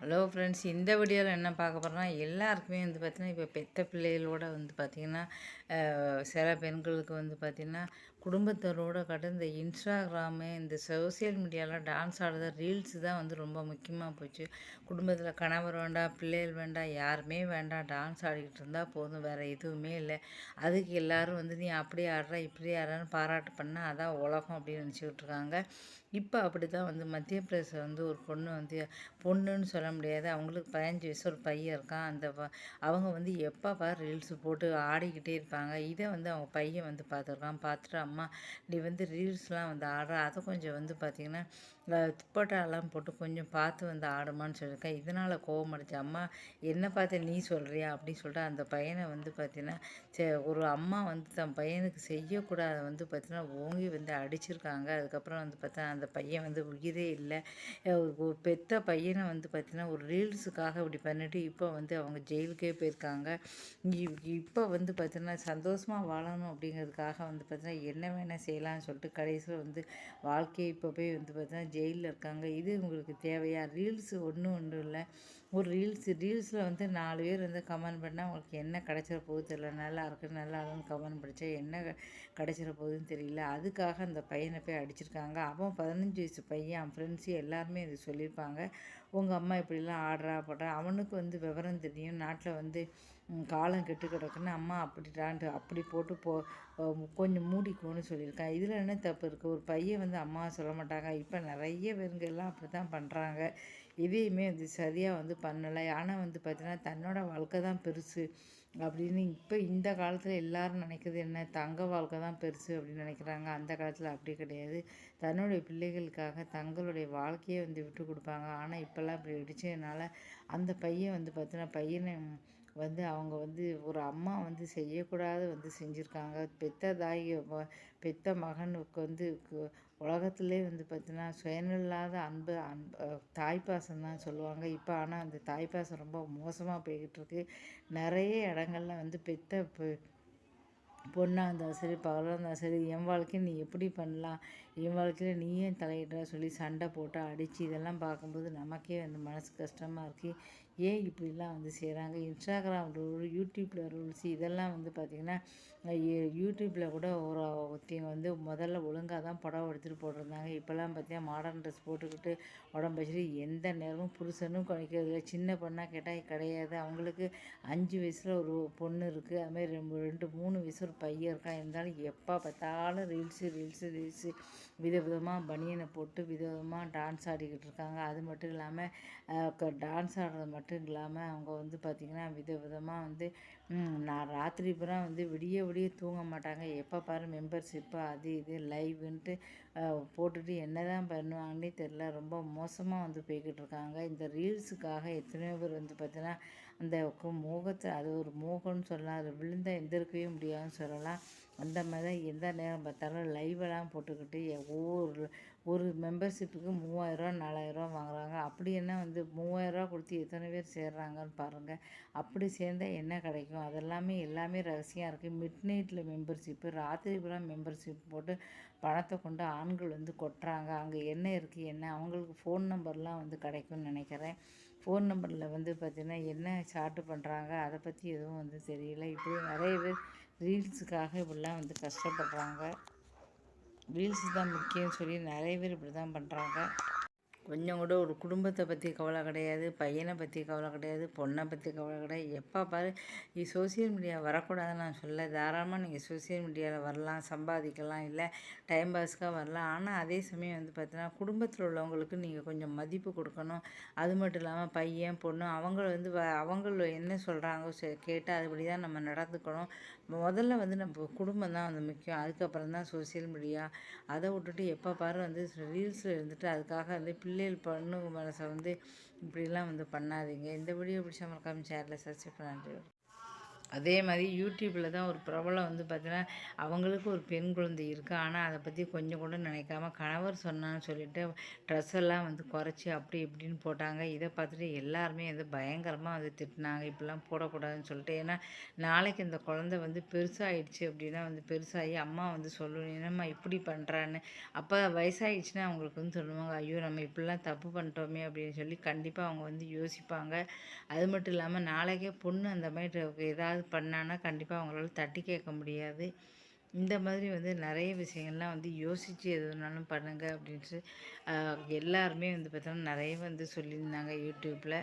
Hello friends இந்த வீடியோவில் என்ன பார்க்க போகிறோம்னா எல்லாருக்குமே வந்து பார்த்திங்கன்னா இப்போ பெத்த பிள்ளைகளோட வந்து பார்த்திங்கன்னா சில பெண்களுக்கு வந்து பார்த்திங்கன்னா குடும்பத்தரோட கடந்த இன்ஸ்டாகிராமு இந்த சோசியல் மீடியாவில் டான்ஸ் ஆடுறது ரீல்ஸ் தான் வந்து ரொம்ப முக்கியமாக போச்சு. குடும்பத்தில் கணவர் வேண்டாம் பிள்ளைகள் வேண்டாம் யாருமே வேண்டாம் டான்ஸ் ஆடிக்கிட்டு இருந்தால் போதும் வேறு எதுவுமே இல்லை. அதுக்கு எல்லாரும் வந்து நீ அப்படி ஆடுற இப்படி ஆடுறன்னு பாராட்டு பண்ணால் அதான் உலகம் அப்படின்னு நினச்சிக்கிட்டு இருக்காங்க. இப்போ அப்படி தான் வந்து மத்திய பிரதேசம் வந்து ஒரு பொண்ணு வந்து பொண்ணுன்னு சொல்ல முடியாது. அவங்களுக்கு பதினஞ்சு வயசு ஒரு பையன் இருக்கான். அந்த அவங்க வந்து எப்போ பார் ரீல்ஸ் போட்டு ஆடிக்கிட்டே இருப்பாங்க இதை வந்து அவங்க பையன் வந்து பார்த்துருக்கான். பார்த்துட்டு அம்மா நீ வந்து ரீல்ஸ்லாம் வந்து ஆடுற. அதை கொஞ்சம் வந்து பார்த்திங்கன்னா துப்பட்டாலாம் போட்டு கொஞ்சம் பார்த்து வந்து ஆடுமான்னு சொல்லியிருக்கேன். இதனால் கோவம் அடிச்சு அம்மா என்ன பார்த்து நீ சொல்கிறியா அப்படின்னு சொல்லிட்டு அந்த பையனை வந்து பார்த்தீங்கன்னா ஒரு அம்மா வந்து தன் பையனுக்கு செய்யக்கூடாத வந்து பார்த்தீங்கன்னா ஓங்கி வந்து அடிச்சிருக்காங்க. அதுக்கப்புறம் வந்து பார்த்தா அந்த பையன் வந்து உயிரே இல்லை. ஒரு பெத்த பையனை வந்து பார்த்தீங்கன்னா ஒரு ரீல்ஸுக்காக இப்படி பண்ணிட்டு இப்போ வந்து அவங்க ஜெயிலுக்கே போயிருக்காங்க. இ- இப்போ வந்து பார்த்தீங்கன்னா சந்தோஷமாக வாழணும் அப்படிங்கிறதுக்காக வந்து பார்த்தீங்கன்னா என்ன வேணால் செய்யலாம்னு சொல்லிட்டு கடைசியில் வந்து வாழ்க்கையை இப்போ போய் வந்து பார்த்தீங்கன்னா ஜெயிலில் இருக்காங்க. இது உங்களுக்கு தேவையா? ரீல்ஸ் ஒன்றும் ஒன்றும் இல்லை. ஒரு ரீல்ஸ் ரீல்ஸில் வந்து நாலு பேர் வந்து கமெண்ட் பண்ணால் உங்களுக்கு என்ன கிடைச்சிட போகுது தெரியல. நல்லா இருக்கு நல்லா இருக்குன்னு கமெண்ட் படித்தா என்ன கிடச்சிட கிடைச்சிட போகுதுன்னு தெரியல. அதுக்காக அந்த பையனை போய் அடிச்சிருக்காங்க. அவன் பதினஞ்சு வயசு பையன் அவன் ஃப்ரெண்ட்ஸு எல்லாருமே இது சொல்லியிருப்பாங்க. உங்கள் அம்மா இப்படிலாம் ஆடுறா போடுறா. அவனுக்கு வந்து விவரம் தெரியும். நாட்டில் வந்து காலம் கெட்டு கிடக்குன்னு அம்மா அப்படிடான்ட்டு அப்படி போட்டு போ கொஞ்சம் மூடிக்கோன்னு சொல்லியிருக்கான் இதில் என்ன தப்பு இருக்குது ஒரு பையன் வந்து அம்மா சொல்ல மாட்டாங்க. இப்போ நிறைய பேருங்க எல்லாம் அப்படி தான் பண்ணுறாங்க இதையுமே வந்து சரியாக வந்து பண்ணலை. ஆனால் வந்து பார்த்திங்கன்னா தன்னோட வாழ்க்கை தான் பெருசு அப்படின்னு இப்போ இந்த காலத்தில் எல்லாரும் நினைக்கிறது என்ன? தங்க வாழ்க்கை தான் பெருசு அப்படின்னு நினைக்கிறாங்க. அந்த காலத்தில் அப்படி கிடையாது. தன்னுடைய பிள்ளைகளுக்காக தங்களுடைய வாழ்க்கையை வந்து விட்டு கொடுப்பாங்க. ஆனால் இப்போல்லாம் இப்படி அடிச்சதுனால அந்த பையன் வந்து பார்த்தீங்கன்னா பையனை வந்து அவங்க வந்து ஒரு அம்மா வந்து செய்யக்கூடாது வந்து செஞ்சுருக்காங்க. பெத்த தாய் பெத்த மகனுக்கு வந்து உலகத்துலேயே வந்து பார்த்தீங்கன்னா சுயநில்லாத அன்பு அன்பு தாய்ப்பாசம் தான் சொல்லுவாங்க. இப்போ ஆனால் அந்த தாய்ப்பாசம் ரொம்ப மோசமாக போய்கிட்டு இருக்கு நிறைய இடங்கள்ல வந்து பெத்த பொண்ணாக இருந்தாலும் சரி பகலாக இருந்தாலும் சரி என் வாழ்க்கையை நீ எப்படி பண்ணலாம்? என் வாழ்க்கையில் நீ ஏன் தலையிடுற? சொல்லி சண்டை போட்டு அடித்து இதெல்லாம் பார்க்கும்போது நமக்கே வந்து மனசு கஷ்டமாக இருக்குது ஏன் இப்படிலாம் வந்து செய்கிறாங்க இன்ஸ்டாகிராம் ரூல் யூடியூப்பில் ரூல்ஸ் இதெல்லாம் வந்து பார்த்திங்கன்னா யூடியூப்பில் கூட ஒரு ஒருத்தவங்க வந்து முதல்ல ஒழுங்காக தான் புடவை எடுத்துகிட்டு போட்டிருந்தாங்க. இப்போல்லாம் பார்த்தீங்கன்னா மாடர்ன் ட்ரெஸ் போட்டுக்கிட்டு உடம்பு வச்சுட்டு எந்த நேரமும் புருஷனும் குறைக்கிறது இல்லை. சின்ன பொண்ணாக கேட்டால் கிடையாது. அவங்களுக்கு அஞ்சு வயசில் ஒரு பொண்ணு இருக்குது அதுமாதிரி ரெண்டு ரெண்டு மூணு வயசு ஒரு பையன் இருக்கான் இருந்தாலும் எப்போ பார்த்தாலும் ரீல்ஸு ரீல்ஸு ரீல்ஸு விதவிதமாக பனியனை போட்டு விதவிதமாக டான்ஸ் ஆடிக்கிட்டு இருக்காங்க. அது மட்டும் இல்லாமல் டான்ஸ் ஆடுறது மட்டும் இல்லாமல் அவங்க வந்து பார்த்திங்கன்னா விதவிதமாக வந்து நான் ராத்திரி பூரா வந்து விடிய விடிய தூங்க மாட்டாங்க. எப்போ பாரு மெம்பர்ஷிப்பு அது இது லைவுன்ட்டு போட்டுட்டு என்ன தான் பண்ணுவாங்கன்னே தெரில. ரொம்ப மோசமாக வந்து போய்கிட்டு இருக்காங்க. இந்த ரீல்ஸுக்காக எத்தனையோ பேர் வந்து பார்த்தீங்கன்னா அந்த மோகத்தை அது ஒரு மோகம்னு சொல்லலாம் அது விழுந்தா எந்திருக்கவே முடியாதுன்னு சொல்லலாம். அந்த மாதிரி தான் எந்த நேரம் பார்த்தாலும் லைவெல்லாம் போட்டுக்கிட்டு ஒவ்வொரு ஒரு மெம்பர்ஷிப்புக்கு மூவாயிரரூவா நாலாயிரரூவா வாங்குறாங்க. அப்படி என்ன வந்து மூவாயிரரூவா கொடுத்து எத்தனை பேர் சேர்றாங்கன்னு பாருங்கள் அப்படி சேர்ந்தால் என்ன கிடைக்கும்? அதெல்லாமே எல்லாமே ரகசியம் இருக்குது மிட் நைட்டில் மெம்பர்ஷிப்பு ராத்திரி பூரா மெம்பர்ஷிப் போட்டு பணத்தை கொண்டு ஆண்கள் வந்து கொட்டுறாங்க. அங்கே என்ன இருக்குது என்ன? அவங்களுக்கு ஃபோன் நம்பர்லாம் வந்து கிடைக்கும்னு நினைக்கிறேன். ஃபோன் நம்பரில் வந்து பார்த்திங்கன்னா என்ன சாட்டு பண்ணுறாங்க அதை பற்றி எதுவும் வந்து தெரியல. இப்படி நிறைய பேர் ரீல்ஸுக்காக இப்படிலாம் வந்து கஷ்டப்படுறாங்க. ரீல்ஸ் தான் முக்கியம்னு சொல்லி நிறைய பேர் இப்படி தான் பண்ணுறாங்க கொஞ்சம் கூட ஒரு குடும்பத்தை பற்றி கவலை கிடையாது பையனை பற்றி கவலை கிடையாது பொண்ணை பற்றி கவலை கிடையாது. எப்போ பாரு இது சோசியல் மீடியா வரக்கூடாதுன்னு நான் சொல்ல தாராளமாக நீங்கள் சோசியல் மீடியாவில் வரலாம் சம்பாதிக்கலாம் இல்லை டைம் பாஸ்க்காக வரலாம். ஆனால் அதே சமயம் வந்து பார்த்தீங்கன்னா குடும்பத்தில் உள்ளவங்களுக்கு நீங்கள் கொஞ்சம் மதிப்பு கொடுக்கணும். அது மட்டும் இல்லாமல் பையன் பொண்ணு அவங்க வந்து வ- என்ன சொல்கிறாங்க கேட்டால் அதுபடி தான் நம்ம நடந்துக்கணும். முதல்ல வந்து நம்ம குடும்பம் தான் வந்து முக்கியம். அதுக்கப்புறம் தான் சோசியல் மீடியா அதை விட்டுட்டு எப்போ பாரு வந்து ரீல்ஸில் இருந்துட்டு அதுக்காக வந்து பிள்ளைகள் பொண்ணு மனசை வந்து இப்படிலாம் வந்து பண்ணாதீங்க. இந்த வீடியோ பிடிச்சா மறக்காம சேரில் சப்ஸ்கிரைப் பண்ணி. அதே மாதிரி யூடியூப்பில் தான் ஒரு பிரபலம் வந்து பார்த்தீங்கன்னா அவங்களுக்கு ஒரு பெண் குழந்தை இருக்குது ஆனால் அதை பற்றி கொஞ்சம் கூட நினைக்காம கணவர் சொன்னான்னு சொல்லிட்டு ட்ரெஸ் எல்லாம் வந்து குறைச்சி அப்படி இப்படின்னு போட்டாங்க. இதை பார்த்துட்டு எல்லாருமே வந்து பயங்கரமாக வந்து திட்டினாங்க. இப்படிலாம் போடக்கூடாதுன்னு சொல்லிட்டு. ஏன்னா நாளைக்கு இந்த குழந்தை வந்து பெருசாகிடுச்சு அப்படின்னா வந்து பெருசாகி அம்மா வந்து சொல்லணும் என்னம்மா இப்படி பண்ணுறான்னு அப்போ வயசாகிடுச்சுன்னா அவங்களுக்கு வந்து சொல்லுவாங்க ஐயோ நம்ம இப்படிலாம் தப்பு பண்ணிட்டோமே அப்படின்னு சொல்லி கண்டிப்பாக அவங்க வந்து யோசிப்பாங்க. அது மட்டும் இல்லாமல் நாளைக்கே பொண்ணு அந்த மாதிரி ஏதாவது ஏதாவது பண்ணான்னா கண்டிப்பாக அவங்களால தட்டி கேட்க முடியாது. இந்த மாதிரி வந்து நிறைய விஷயங்கள்லாம் வந்து யோசித்து எது வேணாலும் பண்ணுங்கள் அப்படின்ட்டு எல்லாருமே வந்து பார்த்தோன்னா நிறைய வந்து சொல்லியிருந்தாங்க யூடியூப்பில்